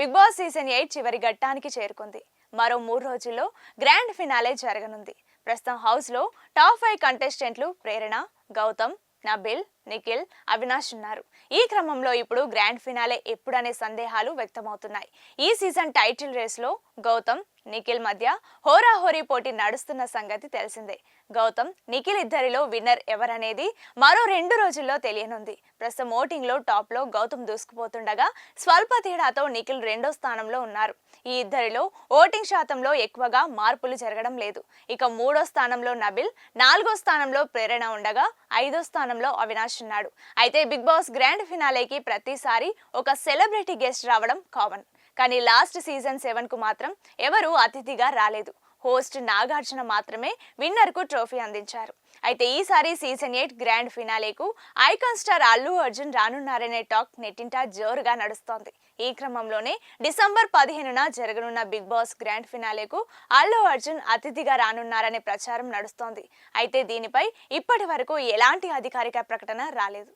Big boss season eight చివరి ఘట్టానికి చేరుకుంది. మరో మూడు రోజుల్లో గ్రాండ్ ఫినాలే జరగనుంది. ప్రస్తుతం హౌస్లో టాప్ ఫైవ్ కంటెస్టెంట్లు ప్రేరణ గౌతమ్ నబిల్ నిఖిల్ అవినాష్ ఉన్నారు. ఈ క్రమంలో ఇప్పుడు గ్రాండ్ ఫినాలే ఎప్పుడనే సందేహాలు వ్యక్తమవుతున్నాయి. ఈ సీజన్ టైటిల్ రేస్లో గౌతమ్ నిఖిల్ మధ్య హోరాహోరీ పోటీ నడుస్తున్న సంగతి తెలిసిందే. గౌతమ్ నిఖిల్ ఇద్దరిలో విన్నర్ ఎవరనేది మరో రెండు రోజుల్లో తెలియనుంది. ప్రస్తుతం ఓటింగ్లో టాప్లో గౌతమ్ దూసుకుపోతుండగా స్వల్ప తేడాతో నిఖిల్ రెండో స్థానంలో ఉన్నారు. ఈ ఇద్దరిలో ఓటింగ్ శాతంలో ఎక్కువగా మార్పులు జరగడం లేదు. ఇక మూడో స్థానంలో నబిల్ నాలుగో స్థానంలో ప్రేరణ ఉండగా ఐదో స్థానంలో అవినాష్ చేస్తున్నాడు. అయితే బిగ్ బాస్ గ్రాండ్ ఫినాలేకి ప్రతిసారి ఒక సెలబ్రిటీ గెస్ట్ రావడం కామన్. కానీ లాస్ట్ సీజన్ సెవెన్కు మాత్రం ఎవరూ అతిథిగా రాలేదు. హోస్ట్ నాగార్జున మాత్రమే విన్నర్కు ట్రోఫీ అందించారు. అయితే ఈసారి సీజన్ ఎయిట్ గ్రాండ్ ఫినాలేకు ఐకాన్ స్టార్ అల్లు అర్జున్ రానున్నారనే టాక్ నెట్టింటా జోరుగా నడుస్తోంది. ఈ క్రమంలోనే డిసెంబర్ పదిహేనున జరగనున్న బిగ్ బాస్ గ్రాండ్ ఫినాలేకు అల్లు అర్జున్ అతిథిగా రానున్నారనే ప్రచారం నడుస్తోంది. అయితే దీనిపై ఇప్పటి వరకు ఎలాంటి అధికారిక ప్రకటన రాలేదు.